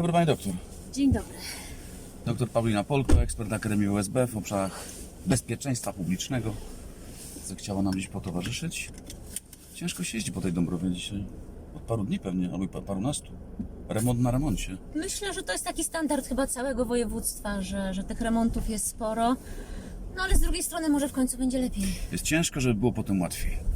dobry, pani doktor. Dzień dobry. Doktor Paulina Polko, ekspert Akademii USB w obszarach bezpieczeństwa publicznego. Zechciała nam dziś potowarzyszyć. Ciężko się jeździ po tej Dąbrowie dzisiaj. Od paru dni pewnie, albo parunastu. Remont na remoncie. Myślę, że to jest taki standard chyba całego województwa, że, że tych remontów jest sporo. No ale z drugiej strony może w końcu będzie lepiej. Jest ciężko, żeby było potem łatwiej.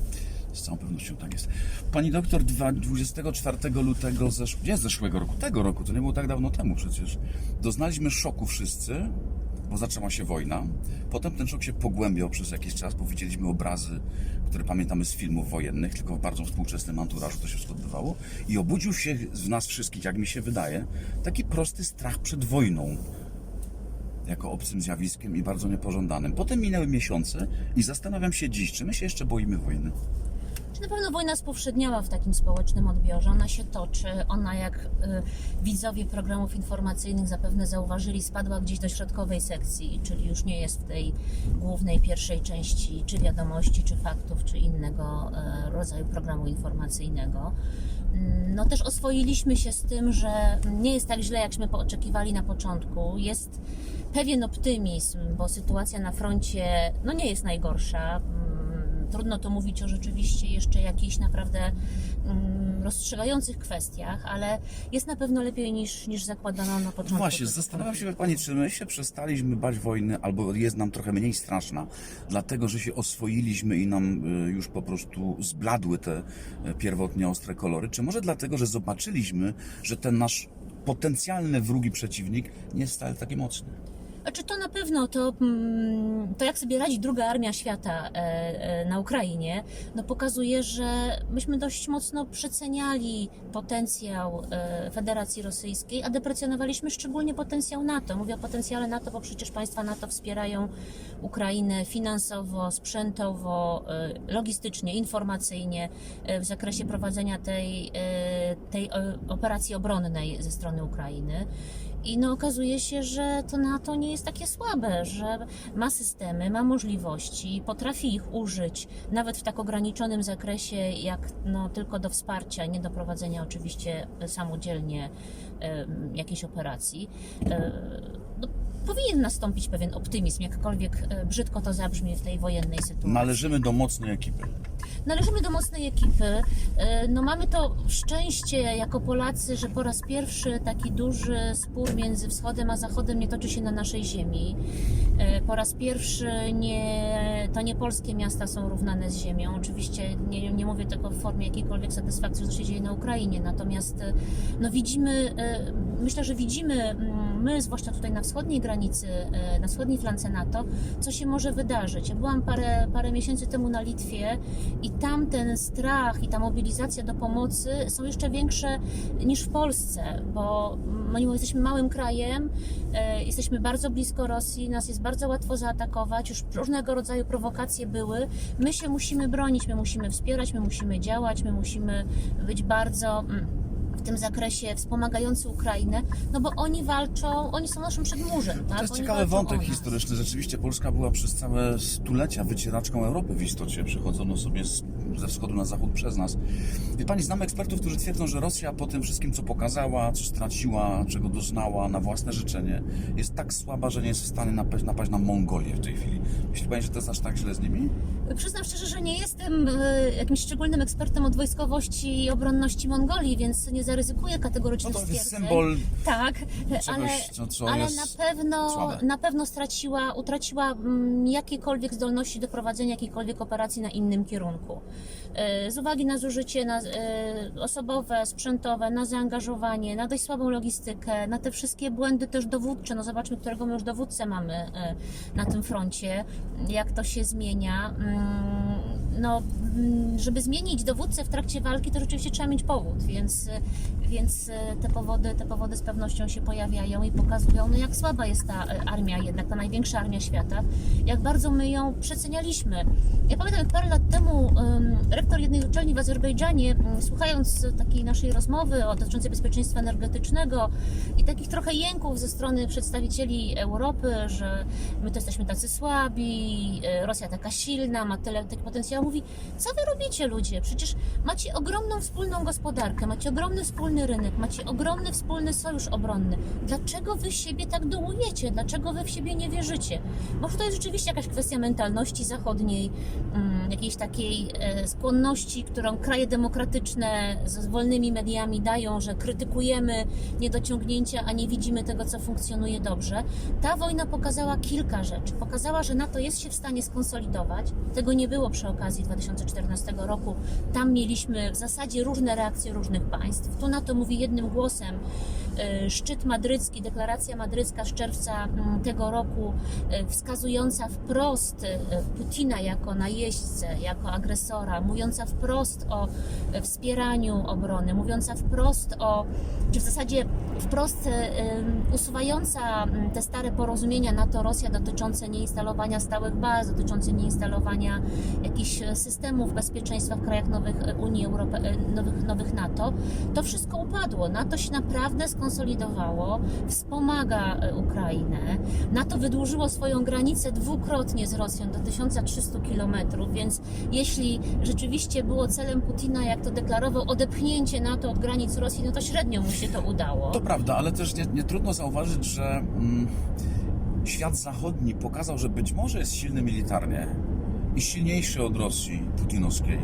Z całą pewnością tak jest. Pani doktor, dwa- 24 lutego zesz... nie zeszłego roku, tego roku, to nie było tak dawno temu przecież, doznaliśmy szoku wszyscy, bo zaczęła się wojna. Potem ten szok się pogłębiał przez jakiś czas, bo widzieliśmy obrazy, które pamiętamy z filmów wojennych, tylko w bardzo współczesnym anturażu to się wszystko odbywało. I obudził się w nas wszystkich, jak mi się wydaje, taki prosty strach przed wojną jako obcym zjawiskiem i bardzo niepożądanym. Potem minęły miesiące i zastanawiam się dziś, czy my się jeszcze boimy wojny. Na pewno wojna spowszedniała w takim społecznym odbiorze? Ona się toczy. Ona, jak y, widzowie programów informacyjnych zapewne zauważyli, spadła gdzieś do środkowej sekcji, czyli już nie jest w tej głównej, pierwszej części, czy wiadomości, czy faktów, czy innego y, rodzaju programu informacyjnego. No też oswoiliśmy się z tym, że nie jest tak źle, jakśmy oczekiwali na początku. Jest pewien optymizm, bo sytuacja na froncie no nie jest najgorsza. Trudno to mówić o rzeczywiście jeszcze jakichś naprawdę mm, rozstrzygających kwestiach, ale jest na pewno lepiej niż, niż zakładano na początku. Właśnie, zastanawiam się. Pani, czy my się przestaliśmy bać wojny, albo jest nam trochę mniej straszna, dlatego że się oswoiliśmy i nam y, już po prostu zbladły te y, pierwotnie ostre kolory, czy może dlatego, że zobaczyliśmy, że ten nasz potencjalny wróg i przeciwnik nie jest wcale taki mocny. Znaczy to na pewno, to, mm, to jak sobie radzi druga armia świata e, e, na Ukrainie, no pokazuje, że myśmy dość mocno przeceniali potencjał e, Federacji Rosyjskiej, a deprecjonowaliśmy szczególnie potencjał NATO. Mówię o potencjale NATO, bo przecież państwa NATO wspierają Ukrainę finansowo, sprzętowo, logistycznie, informacyjnie w zakresie prowadzenia tej, tej operacji obronnej ze strony Ukrainy. I no okazuje się, że to NATO nie jest takie słabe, że ma systemy, ma możliwości, potrafi ich użyć, nawet w tak ograniczonym zakresie, jak no, tylko do wsparcia, nie do prowadzenia oczywiście samodzielnie em, jakiejś operacji. E, no, powinien nastąpić pewien optymizm, jakkolwiek e, brzydko to zabrzmi w tej wojennej sytuacji. Należymy do mocnej ekipy. Należymy do mocnej ekipy. E, No mamy to szczęście jako Polacy, że po raz pierwszy taki duży spór między wschodem a zachodem nie toczy się na naszej ziemi. E, Po raz pierwszy nie, to nie polskie miasta są równane z ziemią. Oczywiście nie, nie mówię tego w formie jakiejkolwiek satysfakcji, co się dzieje na Ukrainie. Natomiast no widzimy, myślę, że widzimy mm, my, zwłaszcza tutaj na wschodniej granicy, e, na wschodniej flance NATO, co się może wydarzyć. Ja byłam parę, parę miesięcy temu na Litwie i tam ten strach i ta mobilizacja do pomocy są jeszcze większe niż w Polsce, bo mm, mimo jesteśmy małym krajem, e, jesteśmy bardzo blisko Rosji, nas jest bardzo łatwo zaatakować, już różnego rodzaju prowokacje były. My się musimy bronić, my musimy wspierać, my musimy działać, my musimy być bardzo. W tym zakresie wspomagający Ukrainę, no bo oni walczą, oni są naszym przedmurzem, tak? To jest Oni ciekawy wątek historyczny. Rzeczywiście Polska była przez całe stulecia wycieraczką Europy w istocie. Przechodzono sobie z, ze wschodu na zachód przez nas. Wie pani, znam ekspertów, którzy twierdzą, że Rosja po tym wszystkim, co pokazała, co straciła, czego doznała na własne życzenie, jest tak słaba, że nie jest w stanie napaść, napaść na Mongolię w tej chwili. Myśli pani, że to jest aż tak źle z nimi? Przyznam szczerze, że nie jestem e, jakimś szczególnym ekspertem od wojskowości i obronności Mongolii, więc nie zaryzykuję No kategorycznych to jest stwierdzeń. symbol Tak, ale, co- co ale na pewno słabe. na pewno straciła, utraciła mm, jakiekolwiek zdolności do prowadzenia jakiejkolwiek operacji na innym kierunku. E, Z uwagi na zużycie na, e, osobowe, sprzętowe, na zaangażowanie, na dość słabą logistykę, na te wszystkie błędy też dowódcze. No zobaczmy, którego my już dowódcę mamy e, na tym froncie, jak to się zmienia. Mm, No, mm, żeby zmienić dowódcę w trakcie walki, to rzeczywiście trzeba mieć powód, więc, więc te powody, te powody z pewnością się pojawiają i pokazują, no jak słaba jest ta armia jednak, ta największa armia świata, jak bardzo my ją przecenialiśmy. Ja pamiętam, jak parę lat temu em, rektor jednej uczelni w Azerbejdżanie, słuchając takiej naszej rozmowy o dotyczącej bezpieczeństwa energetycznego i takich trochę jęków ze strony przedstawicieli Europy, że my to jesteśmy tacy słabi, e, Rosja taka silna, ma tyle taki potencjał, mówi, co wy robicie ludzie? Przecież macie ogromną wspólną gospodarkę, macie ogromny wspólny rynek, macie ogromny wspólny sojusz obronny. Dlaczego wy siebie tak dołujecie? Dlaczego wy w siebie nie wierzycie? Może to jest rzeczywiście jakaś kwestia mentalności zachodniej, jakiejś takiej e, skłonności, którą kraje demokratyczne z wolnymi mediami dają, że krytykujemy niedociągnięcia, a nie widzimy tego, co funkcjonuje dobrze. Ta wojna pokazała kilka rzeczy. Pokazała, że NATO jest się w stanie skonsolidować. Tego nie było przy okazji 2014 roku. Tam mieliśmy w zasadzie różne reakcje różnych państw. Tu NATO mówi jednym głosem. E, Szczyt madrycki, deklaracja madrycka z czerwca mm, tego roku, e, wskazująca wprost e, Putina jako najeźdźcę, jako agresora, mówiąca wprost o wspieraniu obrony, mówiąca wprost o, czy w zasadzie wprost usuwająca te stare porozumienia NATO-Rosja dotyczące nieinstalowania stałych baz, dotyczące nieinstalowania jakichś systemów bezpieczeństwa w krajach nowych Unii Europejskiej, nowych, nowych NATO, to wszystko upadło. NATO się naprawdę skonsolidowało, wspomaga e, Ukrainę. NATO wydłużyło swoją granicę dwukrotnie z Rosją do 1300 kilometrów, więc jeśli rzeczywiście było celem Putina, jak to deklarował, odepchnięcie NATO od granic Rosji, no to średnio mu się to udało. To prawda, ale też nie, nie trudno zauważyć, że mm, świat zachodni pokazał, że być może jest silny militarnie i silniejszy od Rosji putinowskiej.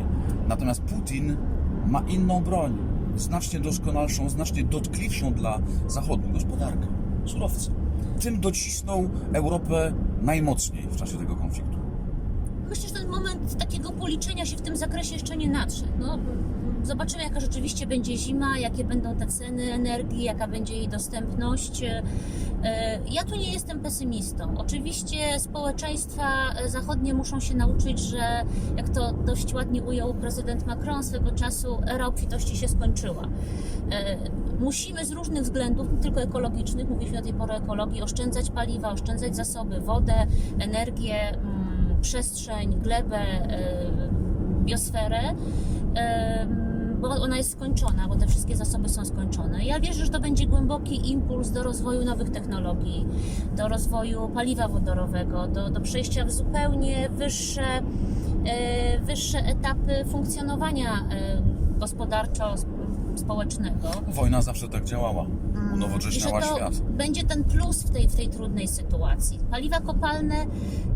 Natomiast Putin ma inną broń, znacznie doskonalszą, znacznie dotkliwszą dla Zachodu gospodarkę, surowce. Tym docisnął Europę najmocniej w czasie tego konfliktu. Że ten moment takiego policzenia się w tym zakresie jeszcze nie nadszedł. No, zobaczymy, jaka rzeczywiście będzie zima, jakie będą te ceny energii, jaka będzie jej dostępność. E, Ja tu nie jestem pesymistą. Oczywiście społeczeństwa zachodnie muszą się nauczyć, że jak to dość ładnie ujął prezydent Macron swego czasu, era obfitości się skończyła. E, Musimy z różnych względów, nie tylko ekologicznych, mówiliśmy do tej pory o ekologii, oszczędzać paliwa, oszczędzać zasoby, wodę, energię, mm, przestrzeń, glebę, e, biosferę, e, bo ona jest skończona, bo te wszystkie zasoby są skończone. Ja wierzę, że to będzie głęboki impuls do rozwoju nowych technologii, do rozwoju paliwa wodorowego, do, do przejścia w zupełnie wyższe, e, wyższe etapy funkcjonowania e, gospodarczo-społecznego. Wojna zawsze tak działała, unowocześniała I że to świat. będzie ten plus w tej, w tej trudnej sytuacji. Paliwa kopalne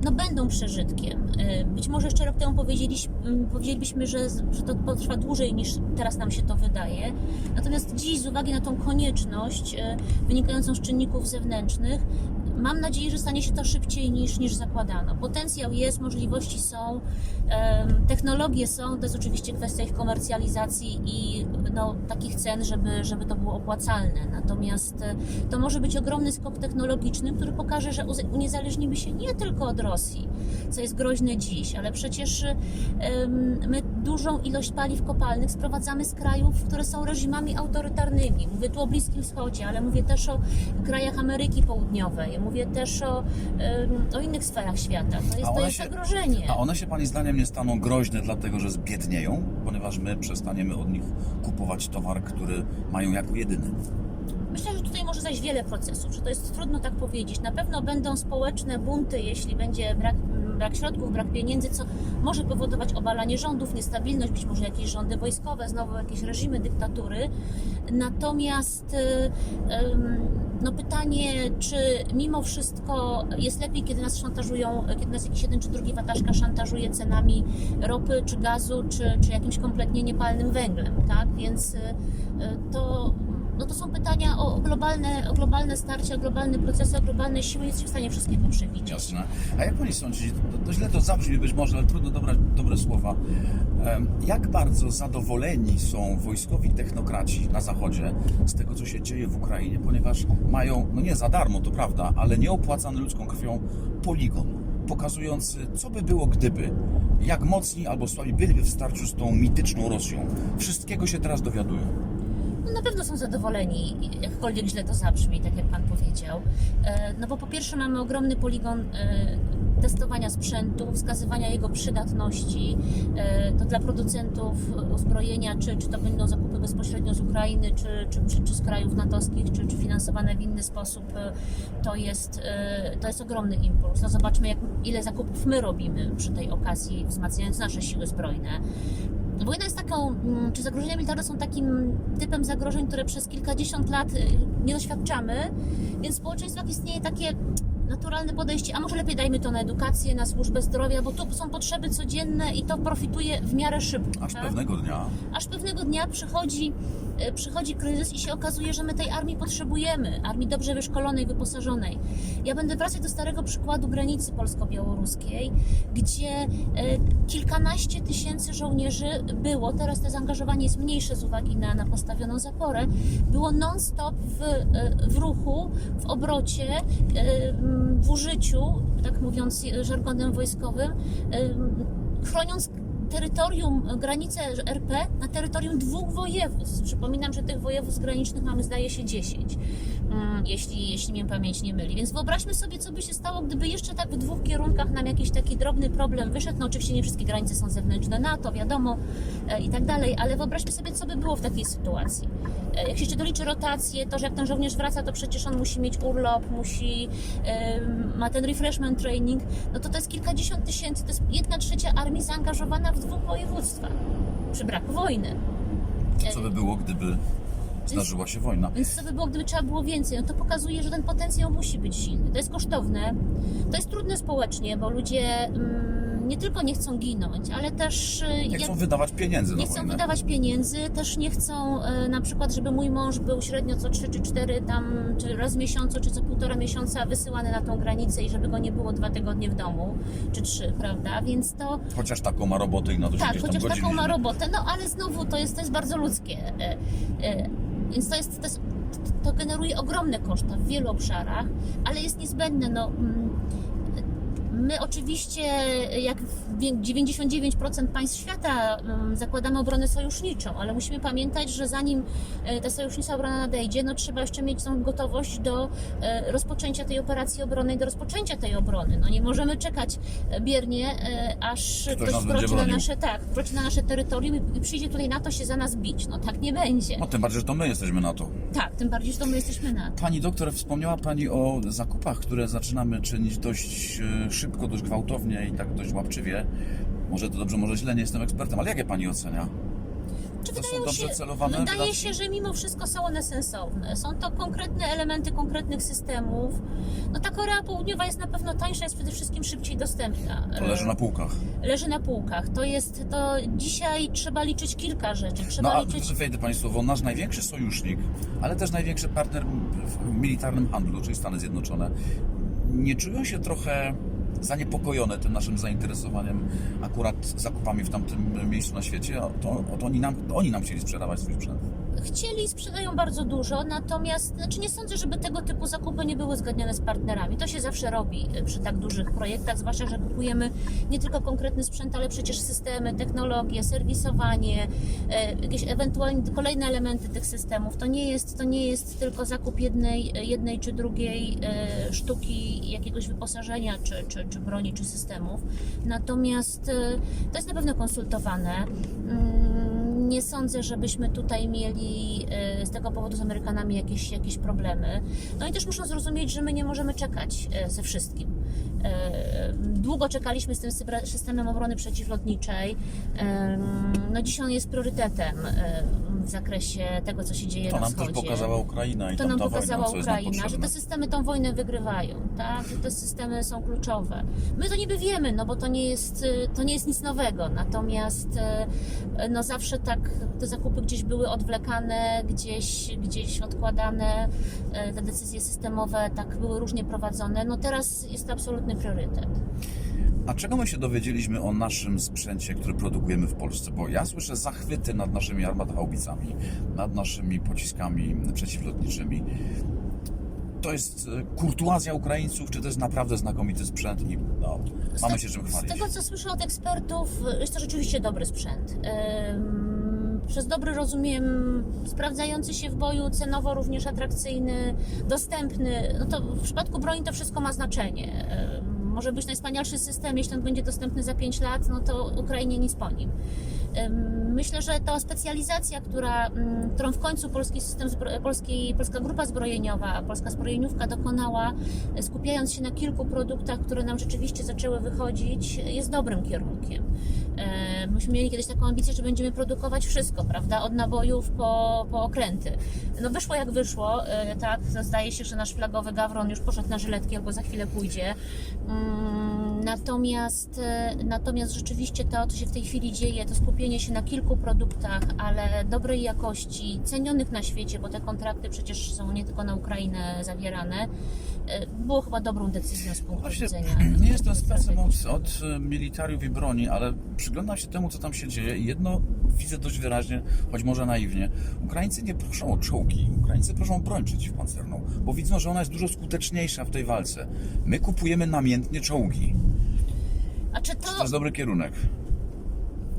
no, będą przeżytkiem. Y, Być może jeszcze rok temu powiedzieliśmy, powiedzielibyśmy, że, że to potrwa dłużej niż teraz nam się to wydaje. Natomiast dziś z uwagi na tą konieczność y, wynikającą z czynników zewnętrznych, mam nadzieję, że stanie się to szybciej niż, niż zakładano. Potencjał jest, możliwości są, technologie są, to jest oczywiście kwestia ich komercjalizacji i no, takich cen, żeby, żeby to było opłacalne. Natomiast e, to może być ogromny skok technologiczny, który pokaże, że uniezależnimy się nie tylko od Rosji, co jest groźne dziś, ale przecież my dużą ilość paliw kopalnych sprowadzamy z krajów, które są reżimami autorytarnymi. Mówię tu o Bliskim Wschodzie, ale mówię też o krajach Ameryki Południowej, mówię też o, o innych sferach świata. To jest, to jest się- zagrożenie. A one się Pani zdaniem nie staną groźne, dlatego że zbiednieją, ponieważ my przestaniemy od nich kupować towar, który mają jako jedyny. Myślę, że tutaj może zajść wiele procesów, że to jest trudno tak powiedzieć. Na pewno będą społeczne bunty, jeśli będzie brak, brak środków, brak pieniędzy, co może powodować obalanie rządów, niestabilność, być może jakieś rządy wojskowe, znowu jakieś reżimy dyktatury. Natomiast y, no pytanie, czy mimo wszystko jest lepiej, kiedy nas szantażują, kiedy nas jakiś jeden czy drugi wataszka szantażuje cenami ropy czy gazu, czy, czy jakimś kompletnie niepalnym węglem, tak? Więc y, y, to no to są pytania o globalne, o globalne starcie, o globalne procesy, o globalne siły. Nie jesteśmy w stanie wszystkiego przewidzieć. Jasne. A jak Pani sądzi, to, to źle to zabrzmi być może, ale trudno dobrać dobre słowa. Jak bardzo zadowoleni są wojskowi technokraci na Zachodzie z tego, co się dzieje w Ukrainie, ponieważ mają, no nie za darmo, to prawda, ale nieopłacany ludzką krwią poligon, pokazujący, co by było gdyby, jak mocni albo słabi byliby w starciu z tą mityczną Rosją. Wszystkiego się teraz dowiadują. No, na pewno są zadowoleni, jakkolwiek źle to zabrzmi, tak jak Pan powiedział. E, No bo po pierwsze mamy ogromny poligon e, testowania sprzętu, wskazywania jego przydatności. E, To dla producentów uzbrojenia, czy, czy to będą zakupy bezpośrednio z Ukrainy, czy, czy, czy, czy z krajów natowskich, czy, czy finansowane w inny sposób, to jest, to jest ogromny impuls. No zobaczmy, jak, ile zakupów my robimy przy tej okazji, wzmacniając nasze siły zbrojne. Wojna jest taką, mm, czy zagrożenia militarne są takim typem zagrożeń, które przez kilkadziesiąt lat y, nie doświadczamy, więc w społeczeństwach istnieje takie naturalne podejście, a może lepiej dajmy to na edukację, na służbę zdrowia, bo tu są potrzeby codzienne i to profituje w miarę szybko. Aż tak? pewnego dnia Aż pewnego dnia przychodzi, e, przychodzi kryzys i się okazuje, że my tej armii potrzebujemy. Armii dobrze wyszkolonej, wyposażonej. Ja będę wracać do starego przykładu granicy polsko-białoruskiej, gdzie e, kilkanaście tysięcy żołnierzy było, teraz to zaangażowanie jest mniejsze z uwagi na, na postawioną zaporę, było non-stop w, e, w ruchu, w obrocie, w użyciu, tak mówiąc żargonem wojskowym, chroniąc terytorium, granicę RP na terytorium dwóch województw. Przypominam, że tych województw granicznych mamy zdaje się 10, mm, jeśli, jeśli mnie pamięć nie myli. Więc wyobraźmy sobie, co by się stało, gdyby jeszcze tak w dwóch kierunkach nam jakiś taki drobny problem wyszedł. No oczywiście nie wszystkie granice są zewnętrzne NATO, wiadomo, i tak dalej, ale wyobraźmy sobie, co by było w takiej sytuacji. E, Jak się jeszcze doliczy rotację, to że jak ten żołnierz wraca, to przecież on musi mieć urlop, musi, ma ten refreshment training, no to to jest kilkadziesiąt tysięcy, to jest jedna trzecia armii zaangażowana w dwóch województwach przy braku wojny. co by było, gdyby zdarzyła się wojna? Więc co by było, gdyby trzeba było więcej? No to pokazuje, że ten potencjał musi być silny. To jest kosztowne, to jest trudne społecznie, bo ludzie mm, nie tylko nie chcą ginąć, ale też y, Nie jak- chcą wydawać pieniędzy nie chcą wojnę. wydawać pieniędzy, też nie chcą e, na przykład, żeby mój mąż był średnio co 3 czy 4 tam, czy raz w miesiącu, czy co półtora miesiąca wysyłany na tą granicę i żeby go nie było dwa tygodnie w domu, czy trzy, prawda? Więc to Chociaż taką ma robotę i na to się tak, chociaż taką ma robotę, no ale znowu to jest, to jest bardzo ludzkie. E, e, Więc to jest, to jest to generuje ogromne koszta w wielu obszarach, ale jest niezbędne. No, mm, my oczywiście, jak 99% państw świata, mm, zakładamy obronę sojuszniczą, ale musimy pamiętać, że zanim e, ta sojusznicza obrona nadejdzie, no trzeba jeszcze mieć tą gotowość do e, rozpoczęcia tej operacji obronnej, do rozpoczęcia tej obrony. No nie możemy czekać e, biernie, aż Ktoś ktoś wkroczy na nasze, tak, wkroczy na nasze terytorium i- przyjdzie tutaj na to się za nas bić. No tak nie będzie. No tym bardziej, że to my jesteśmy na to. Tak, tym bardziej, że to my jesteśmy na to. Pani doktor, wspomniała Pani o zakupach, które zaczynamy czynić dość szybko, dość gwałtownie i tak dość łapczywie. Może to dobrze, może źle, nie jestem ekspertem, ale jak je Pani ocenia? Czy To są dobrze się, celowane wydaje wydatki? się, że mimo wszystko są one sensowne. Są to konkretne elementy konkretnych systemów. No ta Korea Południowa jest na pewno tańsza, jest przede wszystkim szybciej dostępna. To leży na półkach. Leży na półkach. To jest, to dzisiaj trzeba liczyć kilka rzeczy. No Trzeba a liczyć wejdę Pani słowo, nasz największy sojusznik, ale też największy partner w militarnym handlu, czyli Stany Zjednoczone, nie czują się trochę zaniepokojone tym naszym zainteresowaniem akurat zakupami w tamtym miejscu na świecie? To, to oni, nam, to oni nam chcieli sprzedawać swój sprzęt. Chcieli i sprzedają bardzo dużo, natomiast znaczy nie sądzę, żeby tego typu zakupy nie były uzgadniane z partnerami. To się zawsze robi e, przy tak dużych projektach, zwłaszcza, że kupujemy nie tylko konkretny sprzęt, ale przecież systemy, technologie, serwisowanie, e, jakieś ewentualnie kolejne elementy tych systemów. To nie jest, to nie jest tylko zakup jednej, jednej czy drugiej e, sztuki jakiegoś wyposażenia, czy, czy, czy broni, czy systemów. Natomiast e, to jest na pewno konsultowane. Nie sądzę, żebyśmy tutaj mieli e, z tego powodu z Amerykanami jakieś, jakieś problemy. No i też muszą zrozumieć, że my nie możemy czekać e, ze wszystkim. E, Długo czekaliśmy z tym systemem obrony przeciwlotniczej. E, No dziś on jest priorytetem e, w zakresie tego, co się dzieje To na nam wschodzie. też pokazała Ukraina i To nam pokazała wojna, jest nam Ukraina, że te systemy tą wojnę wygrywają, tak? Że te systemy są kluczowe. My to niby wiemy, no bo to nie jest, y, to nie jest nic nowego, natomiast y, no zawsze tak te zakupy gdzieś były odwlekane, gdzieś, gdzieś odkładane, te decyzje systemowe tak były różnie prowadzone. No teraz jest to absolutny priorytet. A czego my się dowiedzieliśmy o naszym sprzęcie, który produkujemy w Polsce? Bo ja słyszę zachwyty nad naszymi armatohaubicami, nad naszymi pociskami przeciwlotniczymi. To jest e, kurtuazja Ukraińców, czy to jest naprawdę znakomity sprzęt i no, Z mamy się czym Z chwalić? tego, co słyszę od ekspertów, jest to rzeczywiście dobry sprzęt. Ym, Przez dobry rozumiem sprawdzający się w boju, cenowo również atrakcyjny, dostępny. No to w przypadku broni to wszystko ma znaczenie. Ym, Może być najwspanialszy system, jeśli on będzie dostępny za 5 lat, no to Ukrainie nic po nim. Myślę, że ta specjalizacja, która, mm, którą w końcu polski system, polski, polska grupa zbrojeniowa, polska zbrojeniówka dokonała, e, skupiając się na kilku produktach, które nam rzeczywiście zaczęły wychodzić, jest dobrym kierunkiem. E, Myśmy mieli kiedyś taką ambicję, że będziemy produkować wszystko, prawda? Od nabojów po, po okręty. No wyszło jak wyszło, e, tak? Zdaje się, że nasz flagowy gawron już poszedł na żyletki albo za chwilę pójdzie. Mm, Natomiast, e, natomiast rzeczywiście to, co się w tej chwili dzieje, to skupienie się na kilku produktach, ale dobrej jakości, cenionych na świecie, bo te kontrakty przecież są nie tylko na Ukrainę zawierane, e, było chyba dobrą decyzją z punktu Właśnie widzenia. nie jestem specem od, od e, militariów i broni, ale przyglądam się temu, co tam się dzieje i jedno widzę dość wyraźnie, choć może naiwnie. Ukraińcy nie proszą o czołgi, Ukraińcy proszą o broń przeciwpancerną, bo widzą, że ona jest dużo skuteczniejsza w tej walce. My kupujemy namiętnie czołgi. A czy To to, jest dobry kierunek.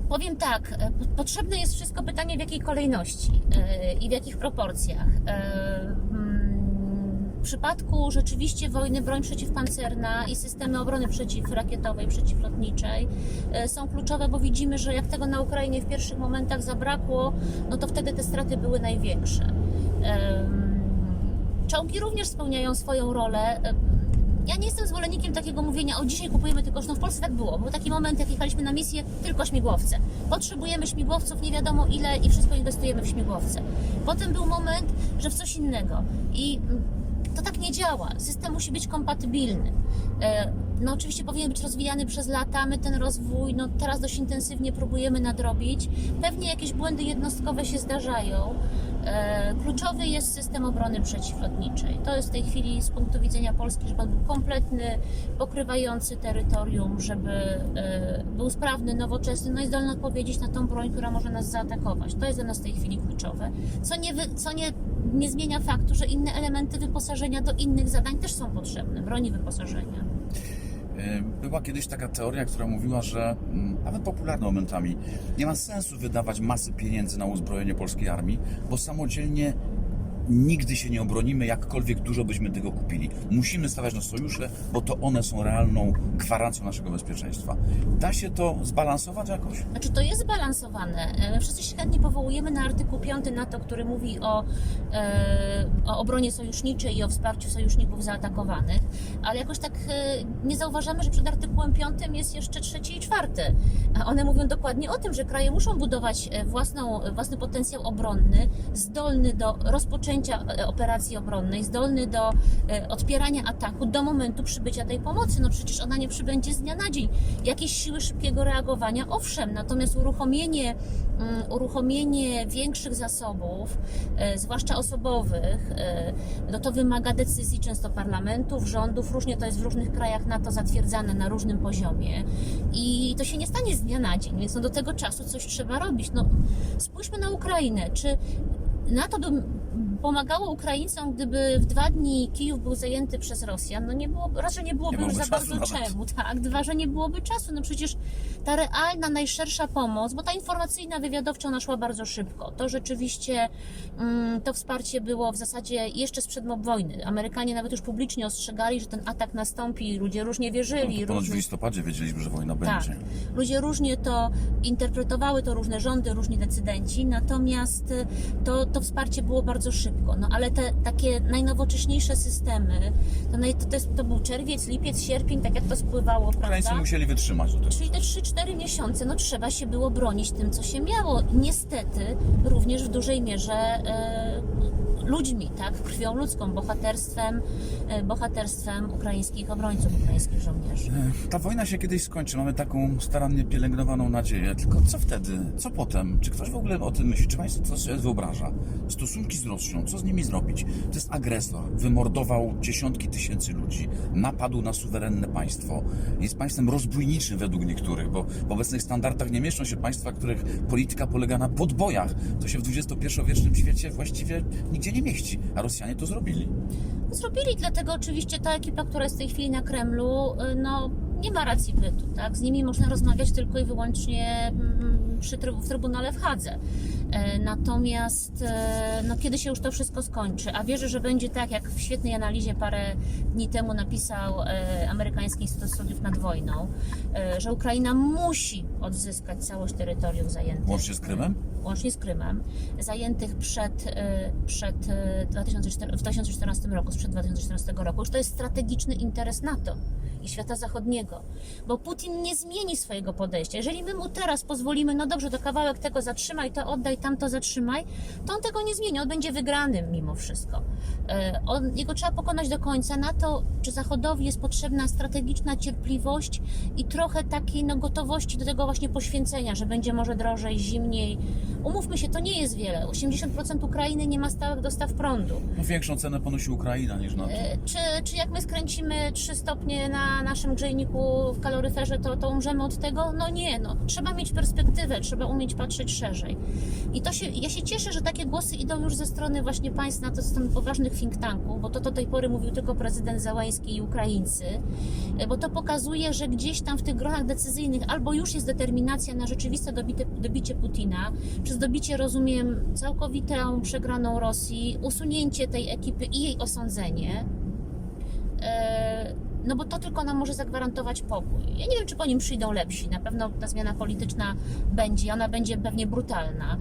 powiem tak, e, po- potrzebne jest wszystko pytanie w jakiej kolejności e, i w jakich proporcjach. E, mm, W przypadku rzeczywiście wojny broń przeciwpancerna i systemy obrony przeciwrakietowej, przeciwlotniczej są kluczowe, bo widzimy, że jak tego na Ukrainie w pierwszych momentach zabrakło, no to wtedy te straty były największe. Em, Czołgi również spełniają swoją rolę. Ja nie jestem zwolennikiem takiego mówienia, o dzisiaj kupujemy tylko, no w Polsce tak było. Był taki moment, jak jechaliśmy na misję, tylko śmigłowce. Potrzebujemy śmigłowców, nie wiadomo ile i wszystko inwestujemy w śmigłowce. Potem był moment, że w coś innego. I mm, to tak nie działa. System musi być kompatybilny. E, No oczywiście powinien być rozwijany przez lata. My ten rozwój no, teraz dość intensywnie próbujemy nadrobić. Pewnie jakieś błędy jednostkowe się zdarzają. E, Kluczowy jest system obrony przeciwlotniczej. To jest w tej chwili z punktu widzenia Polski, żeby on był kompletny, pokrywający terytorium, żeby e, był sprawny, nowoczesny, no i zdolny odpowiedzieć na tą broń, która może nas zaatakować. To jest dla nas w tej chwili kluczowe. Co nie, co nie, nie zmienia faktu, że inne elementy wyposażenia do innych zadań też są potrzebne, broni wyposażenia. E, Była kiedyś taka teoria, która mówiła, że mm, nawet popularna momentami nie ma sensu wydawać masy pieniędzy na uzbrojenie polskiej armii, bo samodzielnie nigdy się nie obronimy, jakkolwiek dużo byśmy tego kupili. Musimy stawiać na sojusze, bo to one są realną gwarancją naszego bezpieczeństwa. Da się to zbalansować jakoś? Znaczy to jest zbalansowane. E, Wszyscy się chętnie powołujemy na artykuł 5 NATO, który mówi o, e, o obronie sojuszniczej i o wsparciu sojuszników zaatakowanych, ale jakoś tak e, nie zauważamy, że przed artykułem 5 jest jeszcze trzeci i czwarty. One mówią dokładnie o tym, że kraje muszą budować własną, własny potencjał obronny, zdolny do rozpoczęcia e, operacji obronnej, zdolny do e, odpierania ataku do momentu przybycia tej pomocy. No przecież ona nie przybędzie z dnia na dzień. Jakieś siły szybkiego reagowania, owszem, natomiast uruchomienie, mm, uruchomienie większych zasobów, e, zwłaszcza osobowych, no to wymaga decyzji często parlamentów, rządów, różnie to jest w różnych krajach NATO zatwierdzane na różnym poziomie i to się nie stanie z dnia na dzień, więc no do tego czasu coś trzeba robić. No, spójrzmy na Ukrainę, czy NATO by pomagało Ukraińcom, gdyby w dwa dni Kijów był zajęty przez Rosjan, no nie było, raz, że nie byłoby Nie już byłoby za bardzo nawet. czemu, tak, dwa, że nie byłoby czasu, no przecież ta realna, najszersza pomoc, bo ta informacyjna, wywiadowcza ona szła bardzo szybko, to rzeczywiście mm, to wsparcie było w zasadzie jeszcze sprzed wojny, Amerykanie nawet już publicznie ostrzegali, że ten atak nastąpi, ludzie różnie wierzyli, No, ponoć w różnie- listopadzie wiedzieliśmy, że wojna tak. będzie. Ludzie różnie to interpretowały, to różne rządy, różni decydenci, natomiast y, to, to wsparcie było bardzo szybko. No ale te takie najnowocześniejsze systemy, to, naj, to, to, jest, to był czerwiec, lipiec, sierpień, tak jak to spływało, Ukraińcy prawda? musieli wytrzymać do tego. Czyli te 3-4 miesiące, no trzeba się było bronić tym, co się miało. Niestety, również w dużej mierze e, ludźmi, tak? Krwią ludzką, bohaterstwem, e, bohaterstwem ukraińskich obrońców, ukraińskich żołnierzy. Ta wojna się kiedyś skończy, mamy taką starannie pielęgnowaną nadzieję. Tylko co wtedy? Co potem? Czy ktoś w ogóle o tym myśli? Czy państwo to sobie wyobraża? Stosunki z Rosją, co z nimi zrobić? To jest agresor, wymordował dziesiątki tysięcy ludzi, napadł na suwerenne państwo. Jest państwem rozbójniczym według niektórych, bo w obecnych standardach nie mieszczą się państwa, których polityka polega na podbojach. To się w XXI-wiecznym świecie właściwie nigdzie nie mieści, a Rosjanie to zrobili. Zrobili, dlatego oczywiście ta ekipa, która jest w tej chwili na Kremlu, y, no nie ma racji bytu, tak? Z nimi można rozmawiać tylko i wyłącznie mm, przy w Trybunale w Hadze. E, Natomiast e, no, kiedy się już to wszystko skończy, a wierzę, że będzie tak, jak w świetnej analizie parę dni temu napisał e, Amerykański Instytut Studiów nad Wojną, że Ukraina musi odzyskać całość terytoriów zajętych. Łącznie z Krymem? Łącznie z Krymem, zajętych przed, e, przed e, 2004, w 2014 roku, sprzed 2014 roku. Już to jest strategiczny interes NATO i świata zachodniego, bo Putin nie zmieni swojego podejścia. Jeżeli my mu teraz pozwolimy, no dobrze, to kawałek tego zatrzymaj, to oddaj, tamto zatrzymaj, to on tego nie zmieni, on będzie wygranym mimo wszystko. E, On, jego trzeba pokonać do końca. NATO czy Zachodowi jest potrzebna strategiczna cierpliwość i trochę takiej no, gotowości do tego właśnie poświęcenia, że będzie może drożej, zimniej. Umówmy się, to nie jest wiele. 80% Ukrainy nie ma stałych dostaw prądu. No większą cenę ponosi Ukraina niż NATO. E, Czy, czy jak my skręcimy 3 stopnie na naszym grzejniku w kaloryferze, to, to umrzemy od tego? No nie, no. trzeba mieć perspektywę, trzeba umieć patrzeć szerzej. I to się, ja się cieszę, że takie głosy idą już ze strony właśnie państw na to, ze strony poważnych think tanków, bo to do tej pory mówił tylko prezydent Załański i Ukraińcy, e, bo to pokazuje, że gdzieś tam w tych gronach decyzyjnych albo już jest determinacja na rzeczywiste dobite, dobicie Putina, przez dobicie rozumiem całkowitą przegraną Rosji, usunięcie tej ekipy i jej osądzenie, E, no bo to tylko nam może zagwarantować pokój. Ja nie wiem, czy po nim przyjdą lepsi. Na pewno ta zmiana polityczna będzie, ona będzie pewnie brutalna.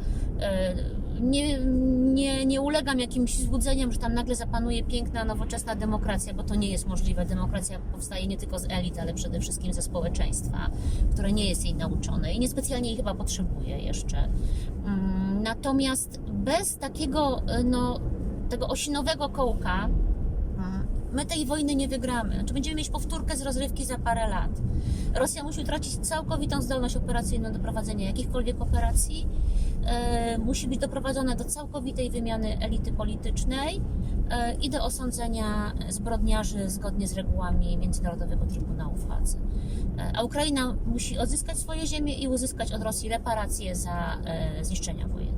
Nie, nie, nie ulegam jakimś złudzeniom, że tam nagle zapanuje piękna, nowoczesna demokracja, bo to nie jest możliwe. Demokracja powstaje nie tylko z elit, ale przede wszystkim ze społeczeństwa, które nie jest jej nauczone i niespecjalnie jej chyba potrzebuje jeszcze. Mm, Natomiast bez takiego, e, no, tego osinowego kołka, My tej wojny nie wygramy. Znaczy będziemy mieć powtórkę z rozrywki za parę lat. Rosja musi utracić całkowitą zdolność operacyjną do prowadzenia jakichkolwiek operacji. E, musi być doprowadzona do całkowitej wymiany elity politycznej e, i do osądzenia zbrodniarzy zgodnie z regułami Międzynarodowego Trybunału w Hadze. E, a Ukraina musi odzyskać swoje ziemie i uzyskać od Rosji reparacje za zniszczenia wojenne.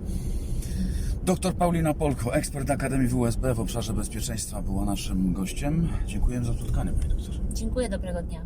Doktor Paulina Polko, ekspert Akademii WSB w obszarze bezpieczeństwa, była naszym gościem. Dziękuję za spotkanie, panie doktorze. Dziękuję, dobrego dnia.